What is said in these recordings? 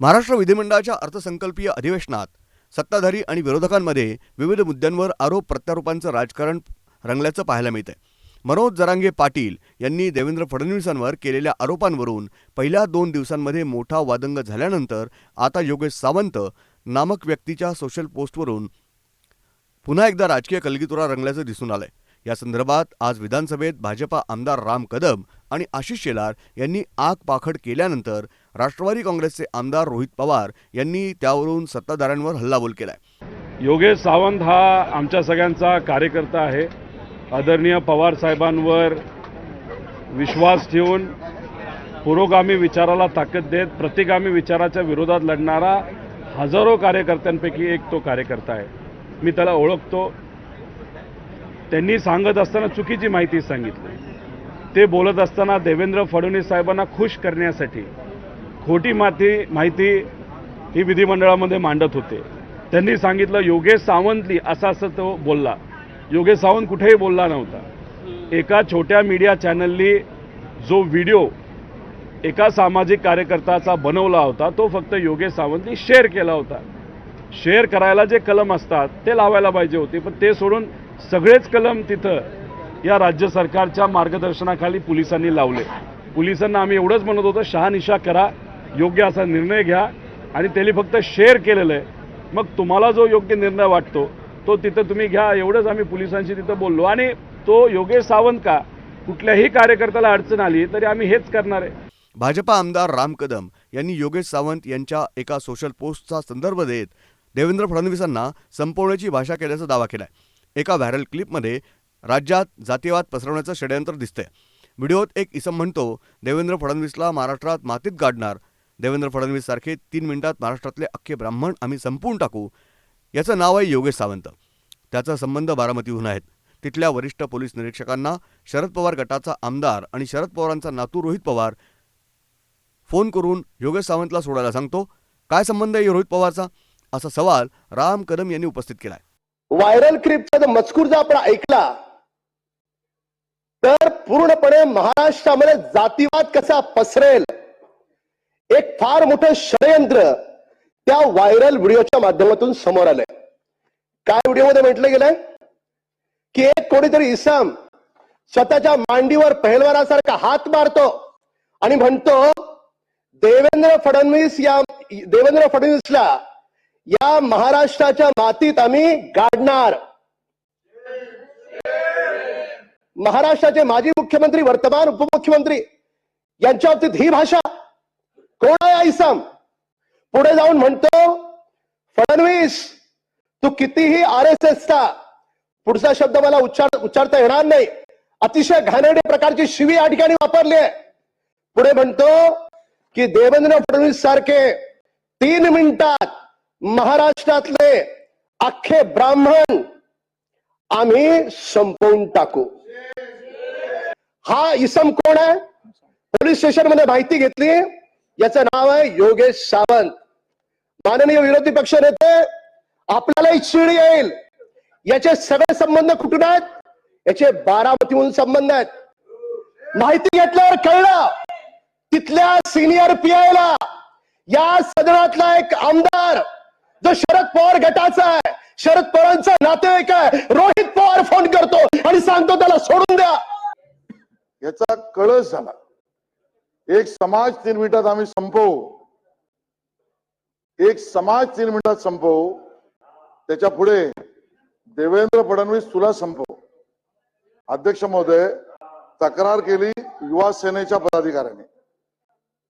महाराष्ट्र विधिमंडळाच्या अर्थसंकल्पीय अधिवेशनात सत्ताधारी आणि विरोधकांमध्ये विविध मुद्द्यांवर आरोप प्रत्यारोपांचं राजकारण रंगल्याचं पाहायला मिळतंय. मनोज जरांगे पाटील यांनी देवेंद्र फडणवीसांवर केलेल्या आरोपांवरून पहिल्या दोन दिवसांमध्ये मोठा वादंग झाल्यानंतर आता योगेश सावंत नामक व्यक्तीच्या सोशल पोस्टवरून पुन्हा एकदा राजकीय कलगीतुरा रंगल्याचं दिसून आलंय. या संदर्भात आज विधानसभेत भाजपा आमदार राम कदम आणि आशिष शेलार यांनी आगपाखड केल्यानंतर राष्ट्रवादी काँग्रेसचे आमदार रोहित पवार यांनी त्यावरून सत्ताधाऱ्यांवर हल्लाबोल केलाय. योगेश सावंत हा आमच्या सगळ्यांचा कार्यकर्ता आहे. आदरणीय पवार साहेबांवर विश्वास ठेवून पुरोगामी विचाराला ताकद देत प्रतिगामी विचाराच्या विरोधात लढणारा हजारो कार्यकर्त्यांपैकी एक तो कार्यकर्ता आहे. मी त्याला ओळखतो. त्यांनी सांगत असताना चुकीची माहिती सांगितली. ते बोलत असताना देवेंद्र फडणवीस साहेबांना खुश करण्यासाठी खोटी माती माहिती ही विधिमंडळामध्ये मांडत होते. त्यांनी सांगितलं योगेश सावंतली असं असं तो बोलला. योगेश सावंत कुठेही बोलला नव्हता. एका छोट्या मीडिया चॅनलनी जो व्हिडिओ एका सामाजिक कार्यकर्त्याचा बनवला होता तो फक्त योगेश सावंतनी शेअर केला होता. शेअर करायला जे कलम असतात ते लावायला पाहिजे होते पण ते सोडून सगळेच कलम तिथं या राज्य सरकारच्या मार्गदर्शनाखाली पोलिसांनी लावले. पोलिसांना आम्ही एवढंच म्हणत होतो शहानिशा करा योग्य असा निर्णय घ्या आणि त्यांनी फक्त शेअर केलेलं आहे. मग तुम्हाला जो योग्य निर्णय वाटतो तो तिथं तुम्ही घ्या एवढंच आम्ही पोलिसांशी तिथं बोललो. आणि तो योगेश सावंत का? कुठल्याही कार्यकर्त्याला अडचण आली तरी आम्ही हेच करणार आहे. भाजपा आमदार राम कदम यांनी योगेश सावंत यांच्या एका सोशल पोस्टचा संदर्भ देत देवेंद्र फडणवीसांना संपवण्याची भाषा केल्याचा दावा केला आहे एका व्हायरल क्लिपमध्ये राज्यात जातीयवाद पसरवण्याचं षडयंत्र दिसतंय. व्हिडिओत एक इसम म्हणतो देवेंद्र फडणवीसला महाराष्ट्रात मातीत गाडणार. देवेंद्र फडणवीस सारखे तीन मिनिटात महाराष्ट्रातले अख्खे ब्राह्मण आम्ही संपवून टाकू. याचं नाव आहे योगेश सावंत. त्याचा संबंध बारामतीहून आहेत. तिथल्या वरिष्ठ पोलीस निरीक्षकांना शरद पवार गटाचा आमदार आणि शरद पवारांचा नातू रोहित पवार फोन करून योगेश सावंतला सोडायला सांगतो काय संबंध आहे रोहित पवारचा? असा सवाल राम कदम यांनी उपस्थित केला आहे व्हायरल क्लिपचा जर मजकूर जर आपण ऐकला तर पूर्णपणे महाराष्ट्रामध्ये जातीवाद कसा पसरेल एक फार मोठं षडयंत्र त्या व्हायरल व्हिडिओच्या माध्यमातून समोर आलंय. काय व्हिडिओमध्ये म्हटलं गेलंय? की एक कोणीतरी इसम स्वतःच्या मांडीवर पहिलवारासारखा हात मारतो आणि म्हणतो देवेंद्र फडणवीस या देवेंद्र फडणवीसला या महाराष्ट्राच्या मातीत आम्ही गाडणार. महाराष्ट्राचे माजी मुख्यमंत्री वर्तमान उपमुख्यमंत्री यांच्या बाबतीत ही भाषा कोण आहे हा पुढे जाऊन म्हणतो फडणवीस तू कितीही आर एस एसचा पुढचा शब्द मला उच्चार उच्चारता येणार नाही. अतिशय घाणेरडे प्रकारची शिवी या ठिकाणी वापरली आहे. पुढे म्हणतो की देवेंद्र फडणवीस सारखे तीन मिनिटात महाराष्ट्रातले अख्खे ब्राह्मण आम्ही संपवून टाकू. हा इसम कोण आहे? पोलीस स्टेशनमध्ये माहिती घेतली. याचं नाव आहे योगेश सावंत. माननीय विरोधी पक्ष नेते आपल्यालाही चिड येईल. याचे सगळे संबंध कुठून आहेत? याचे बारामतीहून संबंध आहेत. माहिती घेतल्यावर कळलं तिथल्या सिनियर पीआयला या सदनातला एक आमदार जो शरद पवार गटाचा आहे शरद पवारांचा नातेवाईक आहे रोहित पवार फोन करतो आणि सांगतो त्याला सोडून द्या. याचा कळस झाला. एक समाज तीन मिनिटात आम्ही संपवू. एक समाज तीन मिनिटात संपवू. त्याच्या पुढे देवेंद्र फडणवीस तुला संपव. अध्यक्ष महोदय तक्रार केली युवा सेनेच्या पदाधिकाऱ्यांनी.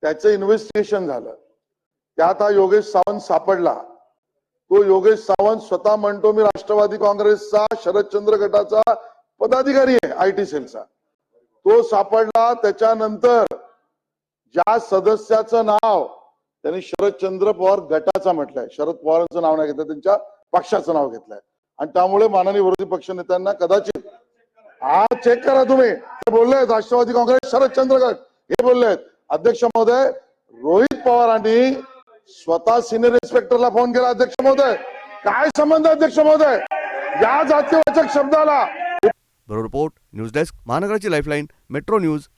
त्याचं इन्व्हेस्टिगेशन झालं. त्यात हा योगेश सावंत सापडला. तो योगेश सावंत स्वतः म्हणतो मी राष्ट्रवादी काँग्रेसचा शरदचंद्र गटाचा पदाधिकारी आहे आय टी सेलचा. तो सापडला. त्याच्यानंतर ज्या सदस्याचं नाव त्यांनी शरदचंद्र पवार गटाचा म्हटलंय. शरद पवारांचं नाव नाही घेतलं त्यांच्या पक्षाचं नाव घेतलंय. आणि त्यामुळे माननीय विरोधी पक्ष नेत्यांना कदाचित हा चेक करा तुम्ही. ते बोलले राष्ट्रवादी काँग्रेस शरदचंद्र गट. हे बोलले अध्यक्ष महोदय रोहित पवारांनी स्वतः सिनियर इन्स्पेक्टरला फोन केला अध्यक्ष महोदय काय संबंध अध्यक्ष महोदय? या जातीवाचक शब्दाला. ब्युरो रिपोर्ट न्यूज डेस्क महानगराची लाईफलाईन मेट्रो न्यूज